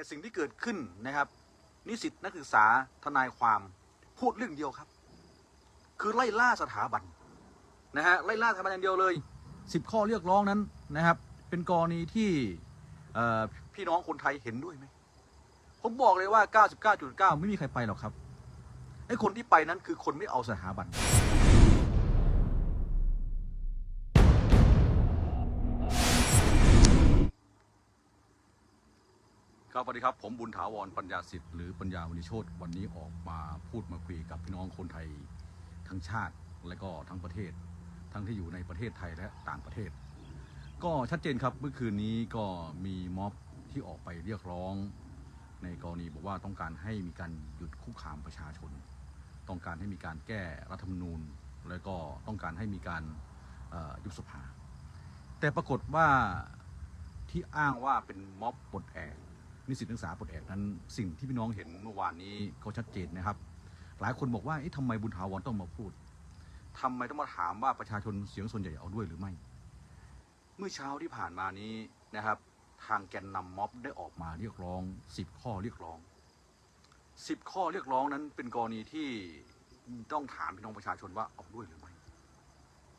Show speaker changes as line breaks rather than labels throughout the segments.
แต่สิ่งที่เกิดขึ้นนะครับ นิสิตนักศึกษาทนายความพูดเรื่องเดียวครับ คือไล่ล่าสถาบันนะฮะไล่ล่าสถาบันอย่างเดียวเลยสิบข้อเรียกร้องนั้นนะครับ เป็นกรณีที่พี่น้องคนไทยเห็นด้วยไหมผมบอกเลยว่า 99.9 ไม่มีใครไปหรอกครับไอ้คนที่ไปนั้นคือคนไม่เอาสถาบัน ครับสวัสดีครับ ผมบุญถาวรปัญญาสิทธิ์หรือปัญญาวณิโชตวันนี้ออกมาพูดมาคุยกับพี่น้องคนไทยทั้งชาติและก็ทั้งประเทศ ทั้งที่อยู่ในประเทศไทยและต่างประเทศ ก็ชัดเจนครับเมื่อคืนนี้ก็มีม็อบที่ออกไปเรียกร้อง ในกรณีบอกว่าต้องการให้มีการหยุดคุกคามประชาชน ต้องการให้มีการแก้รัฐธรรมนูญ แล้วก็ต้องการให้มีการยุบสภา แต่ปรากฏว่าที่อ้างว่าเป็นม็อบปลดแอก นิสิตนักศึกษาปลดแอกนั้น สิ่งที่พี่น้องเห็นเมื่อวานนี้ก็ชัดเจนนะครับ หลายคนบอกว่าเอ๊ะทำไมบุญถาวรต้องมาพูดทำไมต้องมาถามว่าประชาชนเสียงส่วนใหญ่เอาด้วยหรือไม่ เมื่อเช้าที่ผ่านมานี้นะครับ ทางแกนนำม็อบได้ออกมาเรียกร้อง 10 ข้อเรียกร้อง 10 ข้อเรียกร้องนั้นเป็นกรณีที่ต้องถามพี่น้องประชาชนว่าเอาด้วยหรือไม่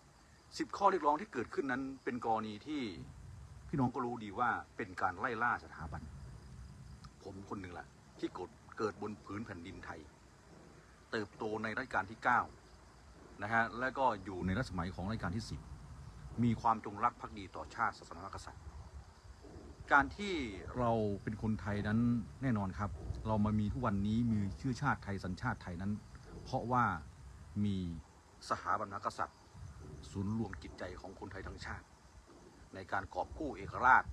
10ข้อเรียกร้องที่เกิดขึ้นนั้นเป็นกรณีที่พี่น้องก็รู้ดีว่าเป็นการไล่ล่าสถาบัน ผมคนหนึ่งแหละที่เกิดเกิดบนพื้นแผ่นดินไทย เติบโตในรัชกาลที่ 9 นะฮะ และก็อยู่ในรัชสมัยของรัชกาลที่ 10 มีความจงรักภักดีต่อชาติศาสนากษัตริย์ การที่เราเป็นคนไทยนั้นแน่นอนครับ เรามามีทุกวันนี้มีชื่อชาติไทยสัญชาติไทยนั้น เพราะว่ามีสถาบันมหากษัตริย์ ศูนย์รวมจิตใจของคนไทยทั้งชาติ ในการกอบกู้เอกราช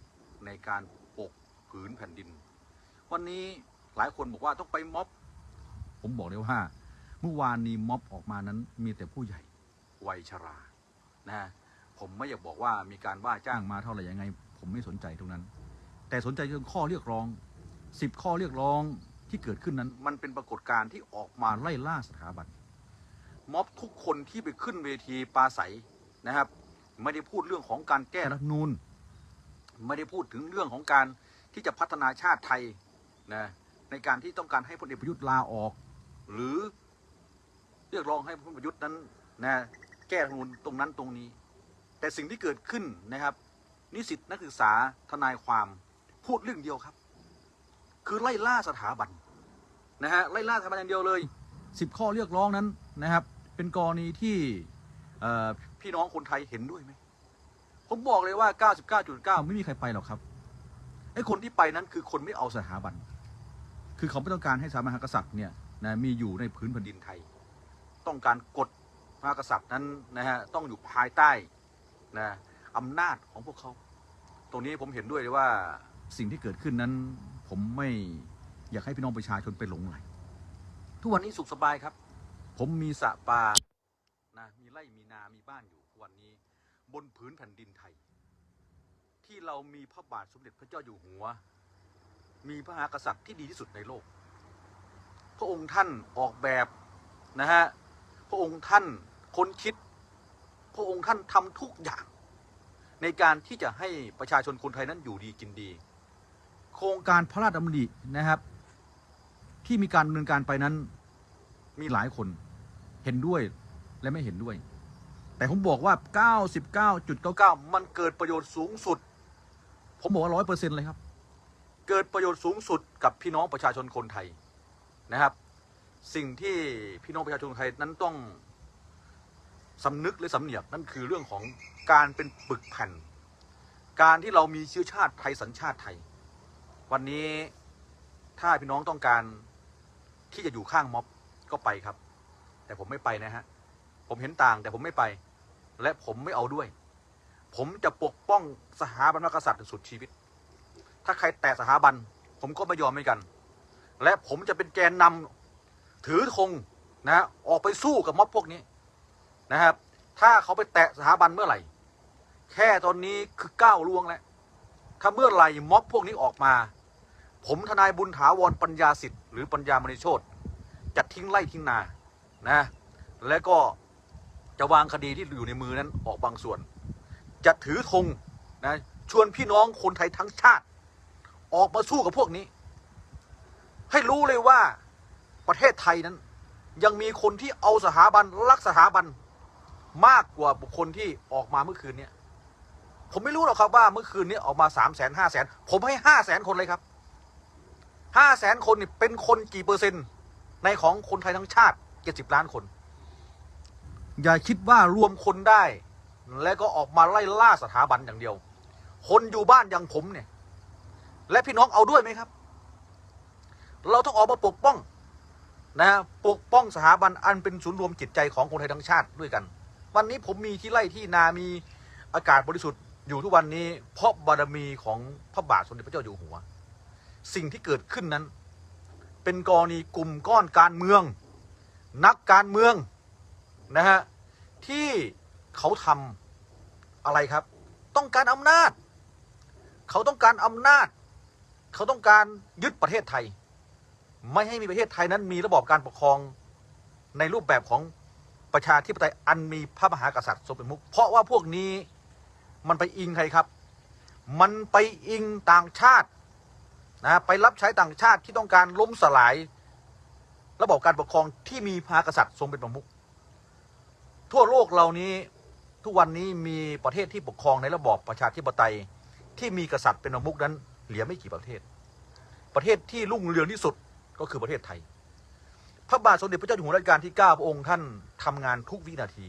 ในการปกผืนแผ่นดิน วันนี้หลายคนบอกว่าต้องไปม็อบ ผมบอกเลยว่า เมื่อวานนี้ม็อบออกมานั้นมีแต่ผู้ใหญ่วัยชรานะผมไม่อยากบอกว่ามีการว่าจ้างมาเท่าไหร่ยังไง ผมไม่สนใจตรงนั้น แต่สนใจเรื่องข้อเรียกร้องสิบข้อเรียกร้องที่เกิดขึ้นนั้น มันเป็นปรากฏการณ์ที่ออกมาไล่ล่าสถาบันม็อบทุกคนที่ไปขึ้นเวทีปราศัยนะครับ ไม่ได้พูดเรื่องของการแก้รัฐนูนไม่ได้พูดถึงเรื่องของการที่จะพัฒนาชาติไทย นะในการที่ต้องการให้พลเอกประยุทธ์ลาออก หรือเรียกร้องให้พลเอกประยุทธ์นั้นนะแก้รัฐมนูนตรงนั้นตรงนี้ แต่สิ่งที่เกิดขึ้นนะครับ นิสิตนักศึกษาทนายความพูดเรื่องเดียวครับ คือไล่ล่าสถาบันนะฮะไล่ล่าสถาบันอย่างเดียวเลยสิบข้อเรียกร้องนั้นนะครับ เป็นกรณีที่พี่น้องคนไทยเห็นด้วยไหมผมบอกเลยว่า 99.9 ไม่มีใครไปหรอกครับไอ้คนที่ไปนั้นคือคนไม่เอาสถาบัน คือเขาไม่ต้องการให้สถาบันมหากษัตริย์เนี่ยนะมีอยู่ในพื้นแผ่นดินไทย ต้องการกฎมหากษัตริย์นั้นนะฮะต้องอยู่ภายใต้นะอำนาจของพวกเขา ตรงนี้ผมเห็นด้วยเลยว่าสิ่งที่เกิดขึ้นนั้น ผมไม่อยากให้พี่น้องประชาชนไปหลงไหลทุกวันนี้สุขสบายครับ ผมมีสระปลานะมีไร่มีนา มีบ้านอยู่ทุกวันนี้ บนผืนแผ่นดินไทย ที่เรามีพระบาทสมเด็จพระเจ้าอยู่หัว มีพระมหากษัตริย์ที่ดีที่สุดในโลก พระองค์ท่านออกแบบนะฮะพระองค์ท่านค้นคิด พระองค์ท่านทำทุกอย่าง ในการที่จะให้ประชาชนคนไทยนั้นอยู่ดีกินดี โครงการพระราชดำรินะครับ ที่มีการดำเนินการไปนั้นมีหลายคนเห็นด้วยและไม่เห็นด้วย แต่ผมบอกว่า 99.99 มันเกิดประโยชน์สูงสุด ผมบอกว่าร้อยเปอร์เซ็นต์เลยครับ เกิดประโยชน์สูงสุดกับพี่น้องประชาชนคนไทยนะครับ สิ่งที่พี่น้องประชาชนไทยนั้นต้องสำนึกหรือสำเนียกนั่นคือเรื่องของการเป็นปึกแผ่น การที่เรามีเชื้อชาติไทยสัญชาติไทย วันนี้ถ้าพี่น้องต้องการที่จะอยู่ข้างม็อบก็ไปครับ แต่ผมไม่ไปนะฮะผมเห็นต่างแต่ผมไม่ไป และผมไม่เอาด้วย ผมจะปกป้องสถาบันพระกษัตริย์สุดชีวิต ถ้าใครแตะสถาบัน ผมก็ไม่ยอมเหมือนกัน และผมจะเป็นแกนนำถือธงนะ ออกไปสู้กับม็อบพวกนี้นะครับ ถ้าเขาไปแตะสถาบันเมื่อไหร่ แค่ตอนนี้คือก้าวล่วงแล้ว ถ้าเมื่อไหร่ม็อบพวกนี้ออกมา ผมทนายบุญถาวรปัญญาสิทธิ์หรือปัญญามณีโชตจะทิ้งไล่ทิ้งนา นะ และก็จะวางคดีที่อยู่ในมือนั้นออกบางส่วน จะถือธงนะชวนพี่น้องคนไทยทั้งชาติ ออกมาสู้กับพวกนี้ ให้รู้เลยว่าประเทศไทยนั้น ยังมีคนที่เอาสถาบันรักสถาบันมากกว่าบุคคลที่ออกมาเมื่อคืนเนี่ยผมไม่รู้หรอกครับว่าเมื่อคืนนี้ออกมาสามแสนห้าแสนผมให้ห้าแสนคนเลยครับห้าแสนคนนี่เป็นคนกี่เปอร์เซ็นต์ ในของคนไทยทั้งชาติเจ็ดสิบล้านคน อย่าคิดว่ารวมคนได้ แล้วก็ออกมาไล่ล่าสถาบันอย่างเดียว คนอยู่บ้านอย่างผมเนี่ย และพี่น้องเอาด้วยไหมครับ เราต้องออกมาปกป้องนะฮะปกป้องสถาบันอันเป็นศูนย์รวมจิตใจของคนไทยทั้งชาติด้วยกัน วันนี้ผมมีที่ไร่ที่นามีอากาศบริสุทธิ์อยู่ทุกวันนี้ เพราะบารมีของพระบาทสมเด็จพระเจ้าอยู่หัว สิ่งที่เกิดขึ้นนั้น เป็นกรณีกลุ่มก้อนการเมือง นักการเมืองนะฮะที่เขาทำอะไรครับ ต้องการอำนาจ เขาต้องการอำนาจ เขาต้องการยึดประเทศไทย ไม่ให้มีประเทศไทยนั้นมีระบอบการปกครองในรูปแบบของประชาธิปไตยอันมีพระมหากษัตริย์ทรงเป็นมุขเพราะว่าพวกนี้มันไปอิงใครครับ มันไปอิงต่างชาตินะไปรับใช้ต่างชาติที่ต้องการล้มสลาย ระบบการปกครองที่มีพระมหากษัตริย์ทรงเป็นประมุขทั่วโลกเหล่านี้ทุกวันนี้มีประเทศที่ปกครองในระบอบประชาธิปไตยที่มีกษัตริย์เป็นประมุขนั้น เหลือไม่กี่ประเทศ ประเทศที่รุ่งเรืองที่สุดก็คือประเทศไทย พระบาทสมเด็จพระเจ้าอยู่หัวรัชกาลที่9พระองค์ท่านทำงานทุกวินาที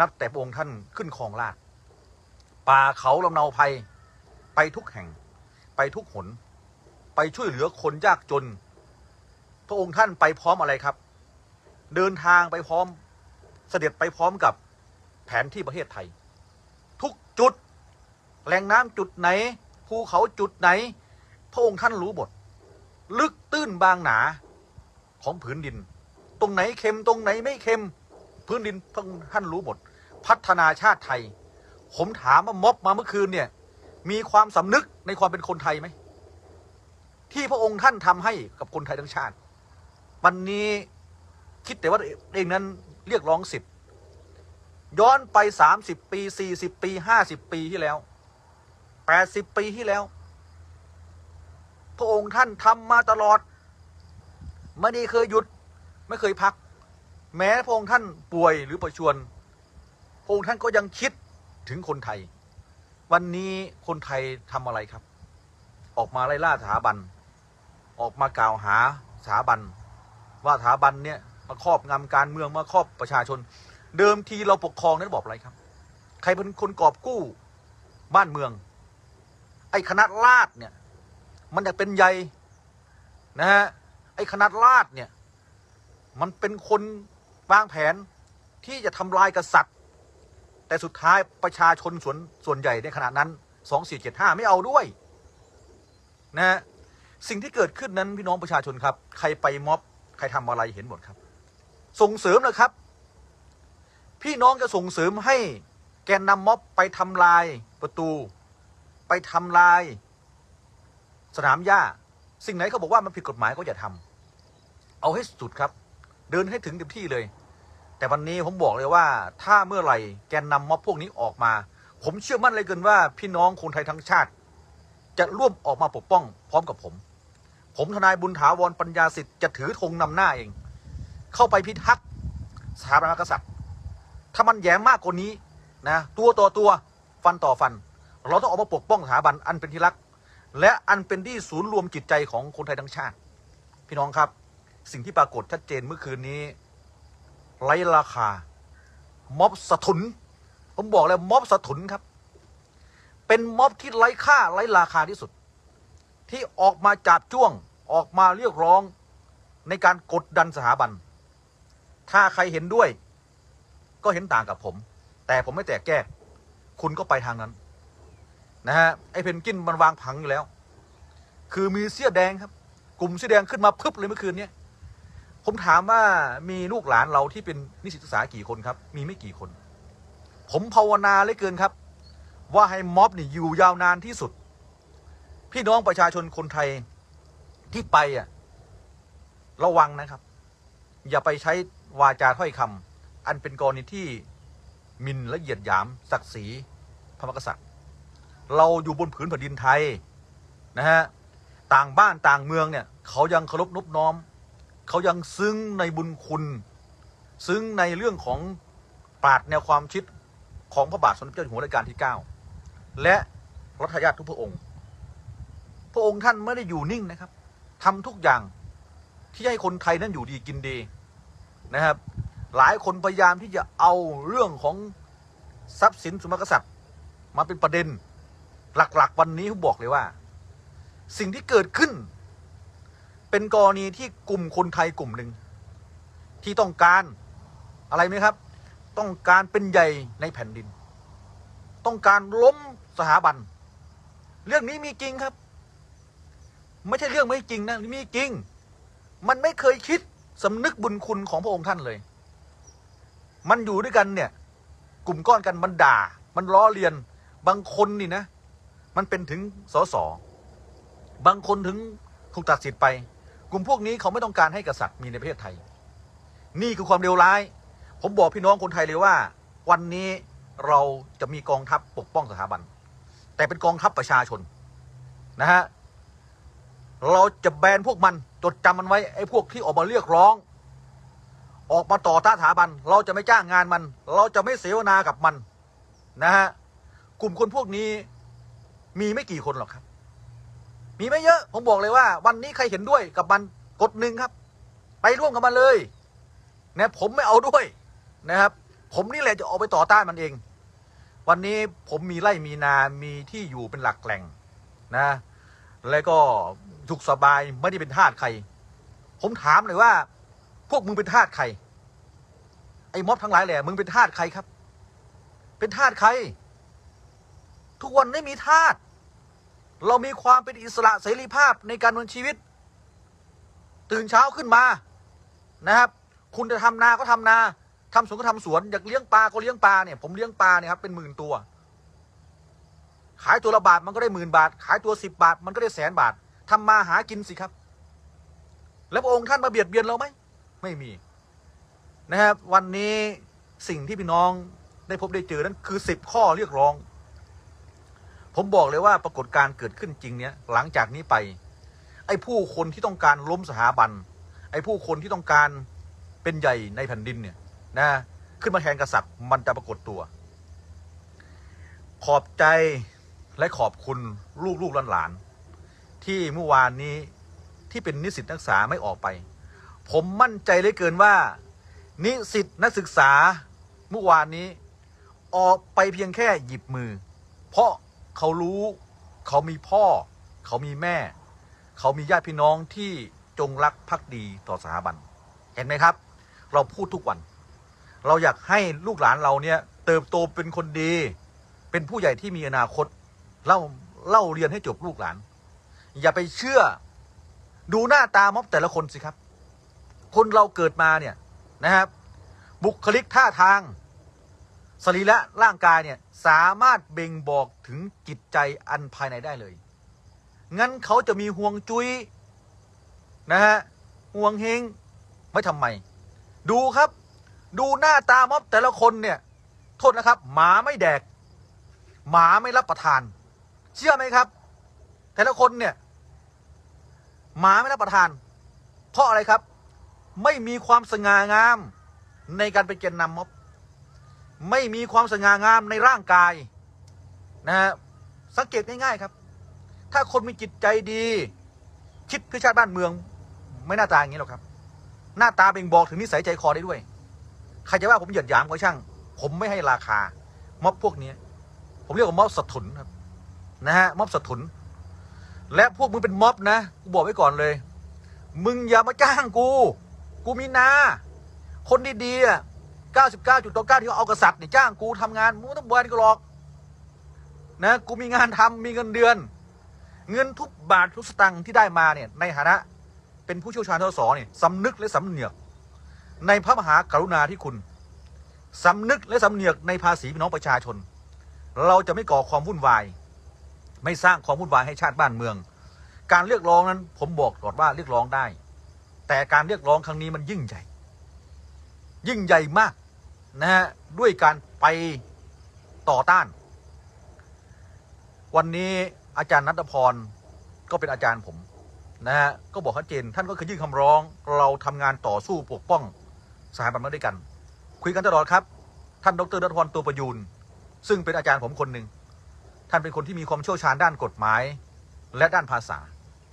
นับแต่พระองค์ท่านขึ้นครองราชป่าเขาลำเนาภัยไปทุกแห่ง ไปทุกหน ไปช่วยเหลือคนยากจน พระองค์ท่านไปพร้อมอะไรครับ เดินทางไปพร้อมเสด็จไปพร้อมกับแผนที่ประเทศไทย ทุกจุดแหล่งน้ำจุดไหน ภูเขาจุดไหน พระองค์ท่านรู้หมดลึกตื้นบางหนาของผืนดิน ตรงไหนเค็มตรงไหนไม่เค็มพื้นดินพระองค์ท่านรู้หมด พัฒนาชาติไทย ผมถามว่าม็อบมาเมื่อคืนเนี่ย มีความสำนึกในความเป็นคนไทยไหมที่พระองค์ท่านทำให้กับคนไทยทั้งชาติ วันนี้คิดแต่ว่าเองนั้นเรียกร้องสิทธิ์ย้อนไปสามสิบปีสี่สิบปีห้าสิบปีที่แล้ว แปดสิบปีที่แล้ว พระองค์ท่านทำมาตลอด ไม่ได้เคยหยุด ไม่เคยพัก แม้พระองค์ท่านป่วยหรือประชวรพระองค์ท่านก็ยังคิดถึงคนไทย วันนี้คนไทยทำอะไรครับ ออกมาไล่ล่าสถาบัน ออกมากล่าวหาสถาบัน ว่าสถาบันเนี่ยมาครอบงำการเมืองมาครอบประชาชน เดิมทีเราปกครองนั้นบอกอะไรครับ ใครเป็นคนกอบกู้บ้านเมือง ไอ้คณะราษฎรเนี่ย มันอยากเป็นใหญ่นะฮะไอ้คณะราษฎรเนี่ย มันเป็นคนวางแผนที่จะทำลายกษัตริย์ แต่สุดท้ายประชาชนส่วนส่วนใหญ่ในขณะนั้นสองสี่เจ็ดห้าไม่เอาด้วยนะฮะสิ่งที่เกิดขึ้นนั้นพี่น้องประชาชนครับ ใครไปม็อบใครทำอะไรเห็นหมดครับ ส่งเสริมนะครับ พี่น้องจะส่งเสริมให้แกนนำม็อบไปทำลายประตู ไปทำลาย สนามหญ้า สิ่งไหนเขาบอกว่ามันผิดกฎหมายก็อย่าทำเอาให้สุดครับ เดินให้ถึงเต็มที่เลย แต่วันนี้ผมบอกเลยว่า ถ้าเมื่อไหร่แกนนำม็อบพวกนี้ออกมา ผมเชื่อมั่นเลยเกินว่า พี่น้องคนไทยทั้งชาติ จะร่วมออกมาปกป้อง พร้อมกับผม ผมทนายบุญถาวรปัญญาสิทธิ์จะถือธงนำหน้าเอง เข้าไปพิทักษ์สถาบันกษัตริย์ ถ้ามันแย้มมากกว่านี้นะ ตัวต่อตัวฟันต่อฟัน เราต้องออกมาปกป้องสถาบันอันเป็นที่รัก และอันเป็นที่ศูนย์รวมจิตใจของคนไทยทั้งชาติ พี่น้องครับ สิ่งที่ปรากฏชัดเจนเมื่อคืนนี้ไร้ราคา ม็อบสะทุน ผมบอกเลยม็อบสะทุนครับ เป็นม็อบที่ไร้ค่าไร้ราคาที่สุด ที่ออกมาจับจ้วงออกมาเรียกร้องในการกดดันสถาบัน ถ้าใครเห็นด้วย ก็เห็นต่างกับผม แต่ผมไม่แตกแยกคุณก็ไปทางนั้น นะฮะไอ้เพนกินมันวางผังอยู่แล้ว คือมีเสื้อแดงครับ กลุ่มเสื้อแดงขึ้นมาพึบเลยเมื่อคืนเนี้ยผมถามว่ามีลูกหลานเราที่เป็นนิสิตศึกษากี่คนครับ มีไม่กี่คน ผมภาวนาเลยเกินครับ ว่าให้ม็อบนี่อยู่ยาวนานที่สุด พี่น้องประชาชนคนไทยที่ไปอะระวังนะครับ อย่าไปใช้วาจาถ้อยคำอันเป็นกรณีที่มินและเหยียดหยามศักดิ์ศรีพระมหากษัตริย์ เราอยู่บนผืนแผ่นดินไทยนะฮะต่างบ้านต่างเมืองเนี่ยเขายังเคารพนบน้อม เขายังซึ้งในบุญคุณ ซึ้งในเรื่องของปราดแนวความคิดของพระบาทสมเด็จเจ้าอยู่หัวรัชกาลที่ 9 และรัชทายาททุกพระองค์ พระองค์ท่านไม่ได้อยู่นิ่งนะครับทำทุกอย่างที่ให้คนไทยนั้นอยู่ดีกินดีนะครับ หลายคนพยายามที่จะเอาเรื่องของทรัพย์สินสมบัติกษัตริย์มาเป็นประเด็น หลักๆ วันนี้ผมบอกเลยว่า สิ่งที่เกิดขึ้น เป็นกรณีที่กลุ่มคนไทยกลุ่มหนึ่ง ที่ต้องการอะไรไหมครับ ต้องการเป็นใหญ่ในแผ่นดิน ต้องการล้มสถาบัน เรื่องนี้มีจริงครับ ไม่ใช่เรื่องไม่จริงนะมีจริง มันไม่เคยคิดสำนึกบุญคุณของพระองค์ท่านเลย มันอยู่ด้วยกันเนี่ย กลุ่มก้อนกันมันด่า มันล้อเลียน บางคนนี่นะ มันเป็นถึงสสบางคนถึงถูกตัดสิทธิ์ไป กลุ่มพวกนี้เขาไม่ต้องการให้กษัตริย์มีในประเทศไทย นี่คือความเลวร้าย ผมบอกพี่น้องคนไทยเลยว่า วันนี้เราจะมีกองทัพปกป้องสถาบัน แต่เป็นกองทัพประชาชนนะฮะเราจะแบนพวกมันจดจำมันไว้ไอ้พวกที่ออกมาเรียกร้อง ออกมาต่อต้านสถาบัน เราจะไม่จ้างงานมัน เราจะไม่เสวนากับมันนะฮะกลุ่มคนพวกนี้ มีไม่กี่คนหรอกครับ มีไม่เยอะ ผมบอกเลยว่า วันนี้ใครเห็นด้วยกับมันกดหนึ่งครับ ไปร่วมกับมันเลยนะผมไม่เอาด้วยนะครับ ผมนี่แหละจะออกไปต่อต้านมันเอง วันนี้ผมมีไร่มีนามีที่อยู่เป็นหลักแหล่งนะ แล้วก็สุขสบายไม่ได้เป็นทาสใคร ผมถามเลยว่า พวกมึงเป็นทาสใคร ไอ้ม็อบทั้งหลายแหละมึงเป็นทาสใครครับ เป็นทาสใคร ทุกวันไม่มีทาส เรามีความเป็นอิสระเสรีภาพในการดำเนินชีวิต ตื่นเช้าขึ้นมานะครับ คุณจะทำนาก็ทำนาทำสวนก็ทำสวน อยากเลี้ยงปลาก็เลี้ยงปลาเนี่ย ผมเลี้ยงปลาเนี่ยครับเป็นหมื่นตัว ขายตัวละบาทมันก็ได้หมื่นบาท ขายตัวสิบบาท มันก็ได้แสนบาททำมาหากินสิครับ แล้วพระองค์ท่านมาเบียดเบียนเราไหมไม่มีนะครับ วันนี้สิ่งที่พี่น้องได้พบได้เจอนั้นคือสิบข้อเรียกร้อง ผมบอกเลยว่าปรากฏการเกิดขึ้นจริงเนี่ยหลังจากนี้ไป ไอ้ผู้คนที่ต้องการล้มสถาบัน ไอ้ผู้คนที่ต้องการเป็นใหญ่ในแผ่นดินเนี่ยนะขึ้นมาแทนกษัตริย์มันจะปรากฏตัว ขอบใจและขอบคุณลูกลูกหลานๆที่เมื่อวานนี้ที่เป็นนิสิตนักศึกษาไม่ออกไป ผมมั่นใจเหลยเกินว่า นิสิตนักศึกษาเมื่อวานนี้ ออกไปเพียงแค่หยิบมือ เพราะ เขารู้เขามีพ่อ เขามีแม่ เขามีญาติพี่น้องที่จงรักภักดีต่อสถาบัน เห็นไหมครับ เราพูดทุกวัน เราอยากให้ลูกหลานเราเนี่ยเติบโตเป็นคนดี เป็นผู้ใหญ่ที่มีอนาคตเล่าเล่าเรียนให้จบลูกหลาน อย่าไปเชื่อดูหน้าตาม็อบแต่ละคนสิครับ คนเราเกิดมาเนี่ยนะครับ บุคลิกท่าทาง สรีระร่างกายเนี่ยสามารถเบ่งบอกถึงจิตใจอันภายในได้เลย งั้นเขาจะมีห่วงจุย้ยนะฮะห่วงเฮงไว้ทำไม ดูครับ ดูหน้าตาม็อบแต่ละคนเนี่ย โทษนะครับ หมาไม่แดก หมาไม่รับประทาน เชื่อไหมครับ แต่ละคนเนี่ย หมาไม่รับประทาน เพราะอะไรครับ ไม่มีความสง่างามในการเป็นแกนนำม็อบ ไม่มีความสง่างามในร่างกายนะฮะสังเกตง่ายๆครับ ถ้าคนมีจิตใจดีคิดเพื่อชาติบ้านเมือง ไม่หน้าตาอย่างนี้หรอกครับ หน้าตาเบ่งบอกถึงนิสัยใจคอได้ด้วย ใครจะว่าผมหยียดหยามก็ช่าง ผมไม่ให้ราคา ม็อบพวกนี้ ผมเรียกว่าม็อบสะทุนครับนะฮะม็อบสะทุน และพวกมึงเป็นม็อบนะกูบอกไว้ก่อนเลย มึงอย่ามาจ้างกู กูมีนา คนดีๆ 99.9ที่เขาเอากษัตริย์เนี่ยจ้างกูทำงานมึงต้องบวนก็หรอกนะกูมีงานทำมีเงินเดือน เงินทุกบาททุกสตังค์ที่ได้มาเนี่ยในฐานะเป็นผู้เชี่ยวชาญทศเนี่ยสำนึกและสำเนียก ในพระมหากรุณาธิคุณสำนึกและสำเนียกในภาษีพี่น้องประชาชน เราจะไม่ก่อความวุ่นวาย ไม่สร้างความวุ่นวายให้ชาติบ้านเมือง การเรียกร้องนั้นผมบอกก่อนว่าเรียกร้องได้ แต่การเรียกร้องครั้งนี้มันยิ่งใหญ่ ยิ่งใหญ่มากนะฮะด้วยการไปต่อต้าน วันนี้อาจารย์นัทพรก็เป็นอาจารย์ผมนะฮะก็บอกชัดเจนท่านก็เคยยื่นคำร้อง เราทำงานต่อสู้ปกป้องสถาบันมาด้วยกัน คุยกันตลอดครับ ท่านดรรัตพรตัวประยูนซึ่งเป็นอาจารย์ผมคนหนึ่งท่านเป็นคนที่มีความเชี่ยวชาญด้านกฎหมาย และด้านภาษา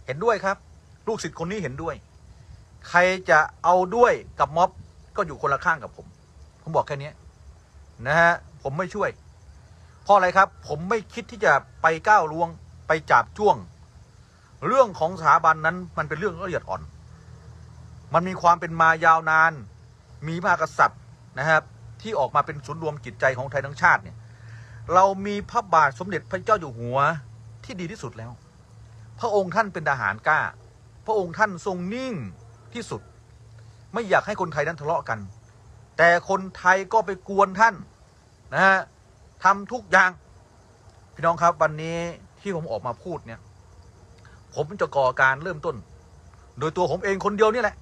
เห็นด้วยครับ ลูกศิษย์คนนี้เห็นด้วย ใครจะเอาด้วยกับม็อบ ก็อยู่คนละข้างกับผม ผมบอกแค่นี้นะฮะผมไม่ช่วย เพราะอะไรครับ ผมไม่คิดที่จะไปก้าวล่วงไปจับจ้วง เรื่องของสถาบันนั้นมันเป็นเรื่องละเอียดอ่อน มันมีความเป็นมายาวนาน มีพระมากษัตริย์นะครับ ที่ออกมาเป็นศูนย์รวมจิตใจของไทยทั้งชาติเนี่ยเรามีพระบาทสมเด็จพระเจ้าอยู่หัวที่ดีที่สุดแล้ว พระองค์ท่านเป็นทหารกล้า พระองค์ท่านทรงนิ่งที่สุด ไม่อยากให้คนไทยนั้นทะเลาะกัน แต่คนไทยก็ไปกวนท่านนะฮะทำทุกอย่าง พี่น้องครับวันนี้ที่ผมออกมาพูดเนี่ย ผมจะก่อการเริ่มต้น โดยตัวผมเองคนเดียวนี่แหละ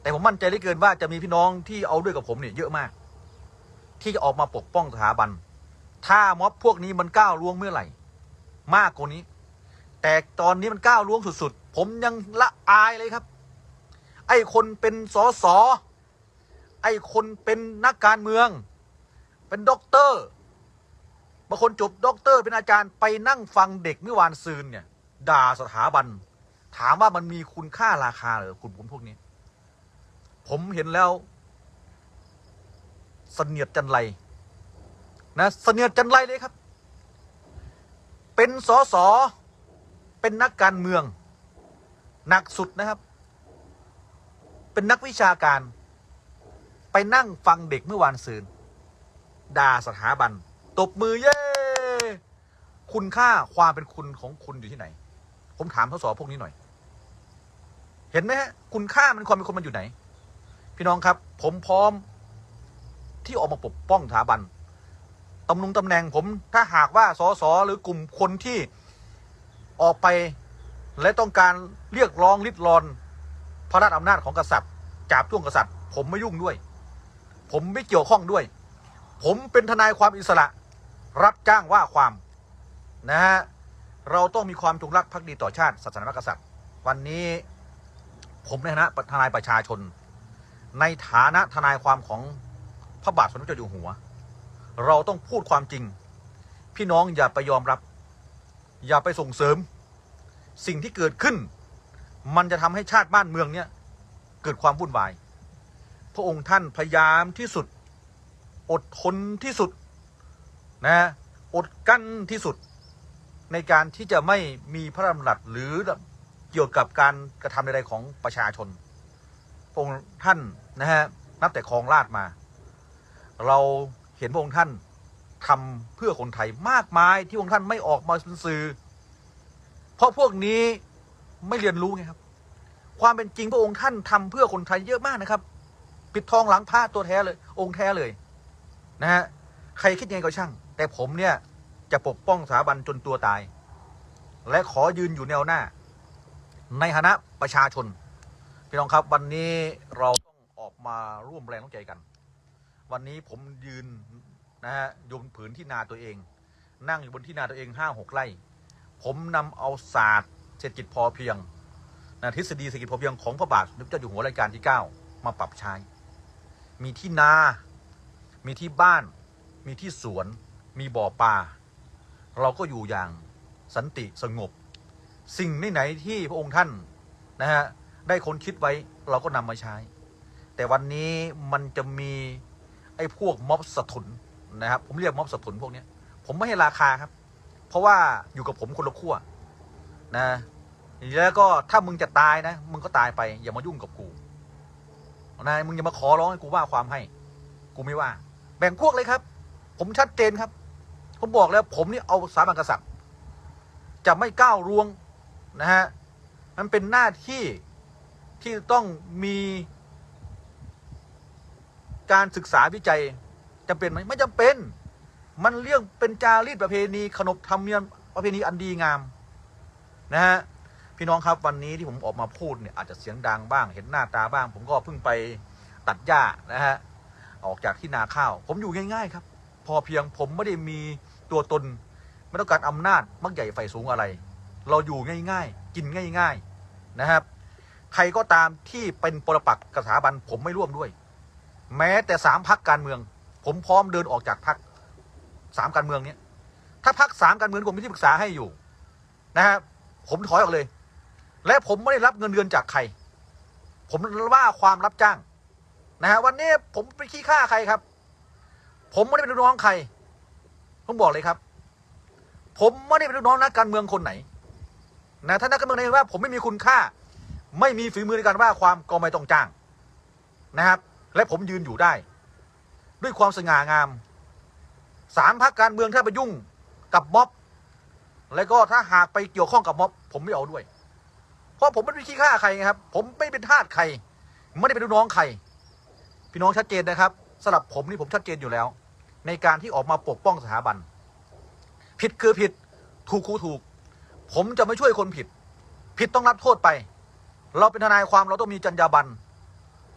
แต่ผมมั่นใจเหลือเกินว่าจะมีพี่น้องที่เอาด้วยกับผมเนี่ยเยอะมาก ที่จะออกมาปกป้องสถาบัน ถ้าม็อบพวกนี้มันก้าวล่วงเมื่อไหร่ มากกว่านี้ แต่ตอนนี้มันก้าวล่วงสุดๆ ผมยังละอายเลยครับ ไอ้คนเป็นสอสอไอ้คนเป็นนักการเมือง เป็นด็อกเตอร์บางคนจบด็อกเตอร์เป็นอาจารย์ไปนั่งฟังเด็กเมื่อวานซืนเนี่ย ด่าสถาบัน ถามว่ามันมีคุณค่าราคาหรือคุณผมพวกนี้ ผมเห็นแล้วเสนียดจันไรนะเสนียดจันไรเลยครับ เป็นสอสอเป็นนักการเมือง หนักสุดนะครับ เป็นนักวิชาการ ไปนั่งฟังเด็กเมื่อวานซืนด่าสถาบัน ตบมือเย้คุณค่าความเป็นคุณของคุณอยู่ที่ไหน ผมถามทศพวกนี้หน่อย เห็นไหมฮะคุณค่ามันความเป็นคนมันอยู่ไหน พี่น้องครับ ผมพร้อมที่ออกมาปกป้องสถาบันตำแหน่งตำแหน่งผมถ้าหากว่าสสหรือกลุ่มคนที่ออกไป และต้องการเรียกร้องริดรอนพระราชอำนาจของกษัตริย์ จับจ้วงกษัตริย์ ผมไม่ยุ่งด้วย ผมไม่เกี่ยวข้องด้วย ผมเป็นทนายความอิสระ รับจ้างว่าความนะฮะเราต้องมีความจงรักภักดีต่อชาติศาสนาพระกษัตริย์ วันนี้ผมในฐานะทนายประชาชน ในฐานะทนายความของพระบาทสมเด็จเจ้าอยู่หัว เราต้องพูดความจริง พี่น้องอย่าไปยอมรับ อย่าไปส่งเสริม สิ่งที่เกิดขึ้น มันจะทำให้ชาติบ้านเมืองเนี่ย กิดความวุ่นวาย พระองค์ท่านพยายามที่สุด อดทนที่สุดนะอดกั้นที่สุด ในการที่จะไม่มีพระดำรัสหรือเกี่ยวกับการกระทำใดๆของประชาชน พระองค์ท่านนะฮะนับแต่ครองราชมา เราเห็นพระองค์ท่านทำเพื่อคนไทยมากมายที่พระองค์ท่านไม่ออกมาเป็นสื่อ เพราะพวกนี้ไม่เรียนรู้ไงครับ ความเป็นจริงพระองค์ท่านทำเพื่อคนไทยเยอะมากนะครับ ปิดทองหลังพระตัวแท้เลย องค์แท้เลยนะฮะใครคิดยังไงก็ช่าง แต่ผมเนี่ยจะปกป้องสถาบันจนตัวตาย และขอยืนอยู่แนวหน้า ในฐานะประชาชน พี่น้องครับวันนี้เราต้องออกมาร่วมแรงร่วมใจกัน วันนี้ผมยืนนะฮะยบนผืนที่นาตัวเอง นั่งอยู่บนที่นาตัวเองห้าหกไร่ ผมนำเอาศาสตร์เศรษฐกิจพอเพียง นะทฤษฎีเศรษฐกิจพอเพียงของพระบาทสมเด็จพระเจ้าอยู่หัวรัชกาลที่ 9 มาปรับใช้ มีที่นา มีที่บ้าน มีที่สวน มีบ่อปลา เราก็อยู่อย่างสันติสงบ สิ่งไหนที่พระองค์ท่านนะฮะได้ค้นคิดไว้เราก็นำมาใช้ แต่วันนี้มันจะมีไอ้พวกม็อบสถุนนะครับ ผมเรียกม็อบสถุนพวกเนี้ยผมไม่ให้ราคาครับ เพราะว่าอยู่กับผมคนละขั้วนะ แล้วก็ถ้ามึงจะตายนะ มึงก็ตายไป อย่ามายุ่งกับกูนายมึงอย่ามาขอร้องให้กูว่าความให้ กูไม่ว่า แบ่งพวกเลยครับ ผมชัดเจนครับ ผมบอกแล้ว ผมนี่เอาสามัญกษัตริย์จะไม่ก้าวร่วงนะฮะมันเป็นหน้าที่ที่ต้องมีการศึกษาวิจัยจำเป็นไหมไม่จำเป็น มันเรื่องเป็นจารีตประเพณีขนบธรรมเนียมประเพณีอันดีงาม นะฮะ พี่น้องครับวันนี้ที่ผมออกมาพูดเนี่ยอาจจะเสียงดังบ้าง เห็นหน้าตาบ้าง ผมก็เพิ่งไปตัดหญ้านะฮะออกจากที่นาข้าว ผมอยู่ง่าย ๆ ครับ พอเพียงผมไม่ได้มีตัวตน ไม่ต้องการอำนาจมักใหญ่ไฟสูงอะไร เราอยู่ง่ายๆ กินง่าย ๆนะครับ ใครก็ตามที่เป็นปรปักษ์กับสถาบันผมไม่ร่วมด้วย แม้แต่สามพักการเมือง ผมพร้อมเดินออกจากพักสามการเมืองเนี้ยถ้าพักสามการเมืองผมมีที่ปรึกษาให้อยู่นะครับผมถอยออกเลย และผมไม่ได้รับเงินเดือนจากใคร ผมว่าความรับจ้าง นะฮะวันนี้ผมไปขี้ข้าใครครับ ผมไม่ได้เป็นลูกน้องใครผมบอกเลยครับ ผมไม่ได้เป็นลูกน้องนักการเมืองคนไหน นะถ้านักการเมืองไหนว่า ผมไม่มีคุณค่า ไม่มีฝีมือในการว่าความก็ไม่ต้องจ้างนะครับ และผมยืนอยู่ได้ ด้วยความสง่างามสามพักการเมืองถ้าไปยุ่งกับม็อบ แล้วก็ถ้าหากไปเกี่ยวข้องกับม็อบ ผมไม่เอาด้วย เพราะผมไม่ได้ขี้ข้าใครไงครับ ผมไม่เป็นทาสใครไม่ได้เป็นลูกน้องใคร พี่น้องชัดเจนนะครับสำหรับผมนี่ผมชัดเจนอยู่แล้ว ในการที่ออกมาปกป้องสถาบัน ผิดคือผิด ถูกคือถูก ผมจะไม่ช่วยคนผิด ผิดต้องรับโทษไป เราเป็นทนายความเราต้องมีจรรยาบรรณ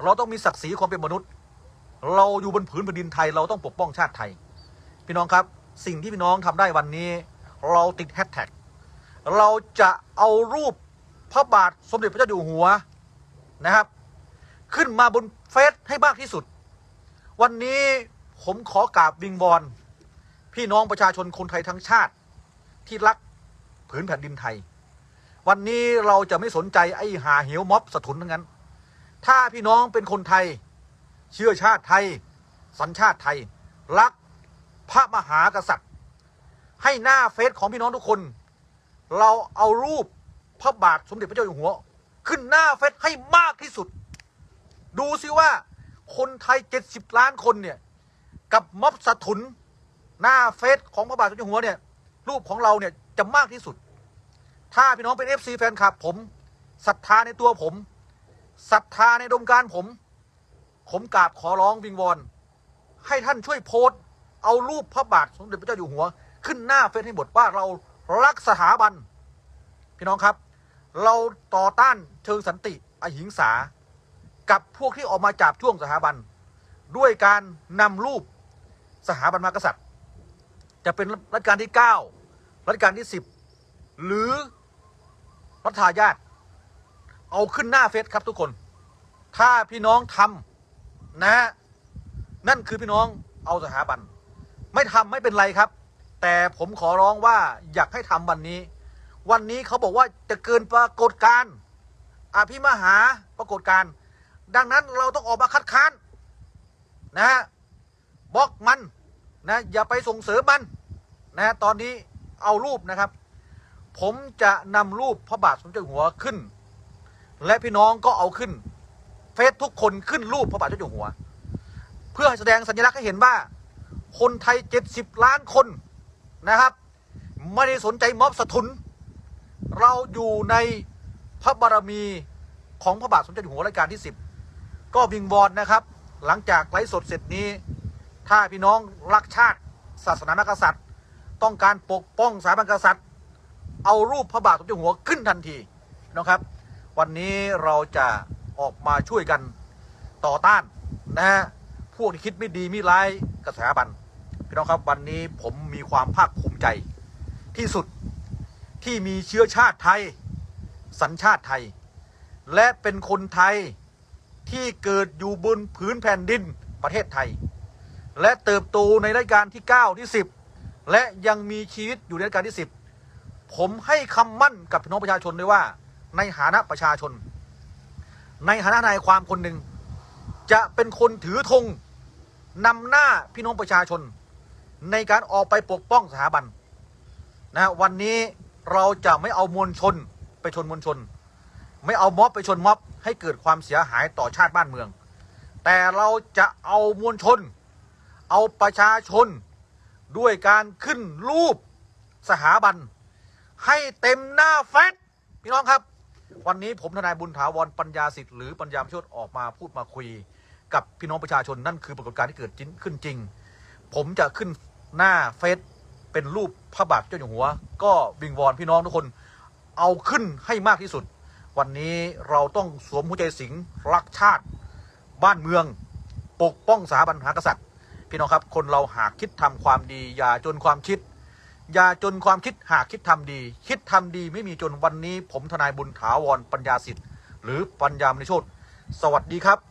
เราต้องมีศักดิ์ศรีความเป็นมนุษย์ เราอยู่บนผืนแผ่นดินไทย เราต้องปกป้องชาติไทย พี่น้องครับ สิ่งที่พี่น้องทำได้วันนี้ เราติดแฮชแท็กเราจะเอารูป พระบาทสมเด็จพระเจ้าอยู่หัวนะครับ ขึ้นมาบนเฟซให้มากที่สุด วันนี้ผมขอกราบวิงวอนพี่น้องประชาชนคนไทยทั้งชาติที่รักผืนแผ่นดินไทย วันนี้เราจะไม่สนใจไอ้หาเหวม็อบสะทุนทั้งนั้น ถ้าพี่น้องเป็นคนไทย เชื่อชาติไทย สัญชาติไทย รักพระมหากษัตริย์ ให้หน้าเฟซของพี่น้องทุกคน เราเอารูป พระบาทสมเด็จพระเจ้าอยู่หัว ขึ้นหน้าเฟซให้มากที่สุด ดูซิว่าคนไทยเจ็ดสิบล้านคนเนี่ย กับม็อบสะทุนหน้าเฟซของพระบาทสมเด็จหัวเนี่ย รูปของเราเนี่ยจะมากที่สุด ถ้าพี่น้องเป็นเอฟซีแฟนคลับผมศรัทธาในตัวผมศรัทธาในดมการผม ผมกราบขอร้องวิงวอนให้ท่านช่วยโพสต์ เอารูปพระบาทสมเด็จพระเจ้าอยู่หัว ขึ้นหน้าเฟซให้หมดว่าเรารักสถาบัน พี่น้องครับ เราต่อต้านเชิงสันติอหิงสา กับพวกที่ออกมาจับช่วงสถาบัน ด้วยการนำรูปสถาบันมหากษัตริย์ จะเป็นรัชกาลที่ 9 รัชกาลที่ 10 หรือรัชทายาทเอาขึ้นหน้าเฟซครับทุกคน ถ้าพี่น้องทำนะฮะนั่นคือพี่น้องเอาสถาบัน ไม่ทำไม่เป็นไรครับ แต่ผมขอร้องว่าอยากให้ทำวันนี้ วันนี้เขาบอกว่าจะเกินปรากฏการณ์อภิมหาปรากฏการณ์ดังนั้นเราต้องออกมาคัดค้านนะฮะบล็อกมันนะอย่าไปส่งเสริมมันนะตอนนี้เอารูปนะครับ ผมจะนำรูปพระบาทสมเด็จหัวขึ้น และพี่น้องก็เอาขึ้น เฟซทุกคนขึ้นรูปพระบาทสมเด็จอยู่หัว เพื่อแสดงสัญลักษณ์ให้เห็นว่า คนไทยเจ็ดสิบล้านคนนะครับ ไม่ได้สนใจม็อบสะทุน เราอยู่ในพระบารมีของพระบาทสมเด็จอยู่หัวรัชกาลที่สิบก็วิงวอนนะครับ หลังจากไลฟ์สดเสร็จนี้ ถ้าพี่น้องรักชาติ ศาสนามกษัตริย์ ต้องการปกป้องสถาบันกษัตริย์ เอารูปพระบาทสมเด็จอยู่หัวขึ้นทันทีนะครับ วันนี้เราจะออกมาช่วยกันต่อต้านนะฮะพวกที่คิดไม่ดีไม่ร้ายกับสถาบันพี่น้องครับวันนี้ผมมีความภาคภูมิใจที่สุด ที่มีเชื้อชาติไทย สัญชาติไทย และเป็นคนไทยที่เกิดอยู่บนผืนแผ่นดินประเทศไทย และเติบโตในรัชกาลที่ 9 ที่ 10 และยังมีชีวิตอยู่ในรัชกาลที่ 10 ผมให้คำมั่นกับพี่น้องประชาชนเลยว่า ในฐานะประชาชน ในฐานะนายความคนหนึ่ง จะเป็นคนถือธงนำหน้าพี่น้องประชาชน ในการออกไปปกป้องสถาบันนะวันนี้ เราจะไม่เอามวลชนไปชนมวลชน ไม่เอาม็อบไปชนม็อบให้เกิดความเสียหายต่อชาติบ้านเมือง แต่เราจะเอามวลชน เอาประชาชน ด้วยการขึ้นรูปสถาบัน ให้เต็มหน้าเฟซพี่น้องครับ วันนี้ผมทนายบุญถาวรปัญญาสิทธิ์หรือปัญญาพิชดออกมาพูดมาคุย กับพี่น้องประชาชนนั่นคือปรากฏการณ์ที่เกิดจริงขึ้นจริง ผมจะขึ้นหน้าเฟซ เป็นรูปพระบาทเจ้าอยู่หัว ก็วิงวอนพี่น้องทุกคนเอาขึ้นให้มากที่สุด วันนี้เราต้องสวมหัวใจสิงห์รักชาติ บ้านเมือง ปกป้องสถาบันมหากษัตริย์ พี่น้องครับคนเราหากคิดทำความดี อย่าจนความคิด อย่าจนความคิดหากคิดทำดี คิดทำดีไม่มีจนวันนี้ ผมทนายบุญถาวรปัญญาสิทธิ์ หรือปัญญามณิโชตสวัสดีครับ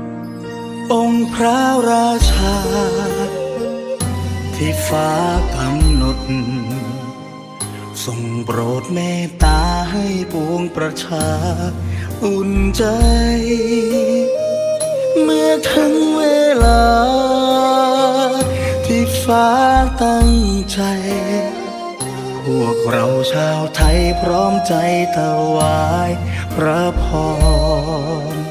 องค์พระราชา ที่ฟ้ากำหนด ทรงโปรดเมตตาให้ปวงประชา อุ่นใจ เมื่อถึงเวลา ที่ฟ้าตั้งใจ พวกเราชาวไทยพร้อมใจถวายพระพร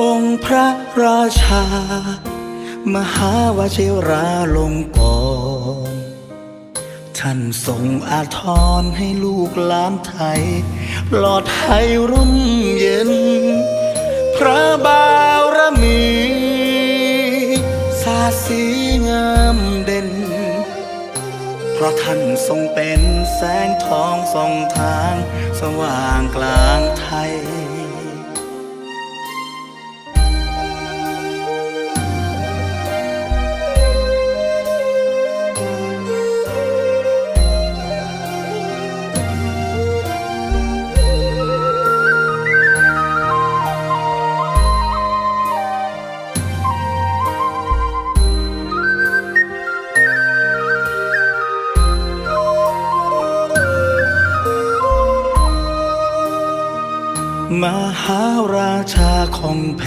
องค์พระราชา มหาวชิราลงกรท่านทรงอาทรให้ลูกหลานไทยปลอดภัยร่มเย็น พระบารมีสาสีงามเด่น เพราะท่านทรงเป็นแสงทองส่องทาง สว่างกลางไทย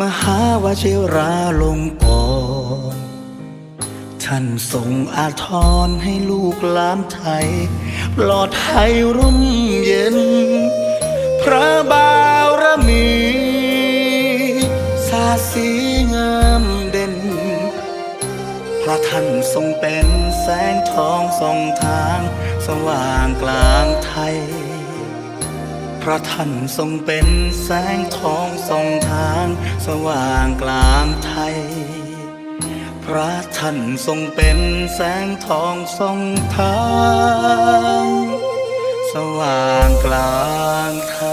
มหาวชิราลงกรท่านทรงอาทรให้ลูกหลานไทย ปลอดภัยร่มเย็น พระบารมีสาสีงามเด่น พระท่านทรงเป็นแสงทองส่องทาง สว่างกลางไทย พระท่านทรงเป็นแสงทองส่อง สว่างกลางไทย พระท่านทรงเป็นแสงทองทรงทาง สว่างกลางไทย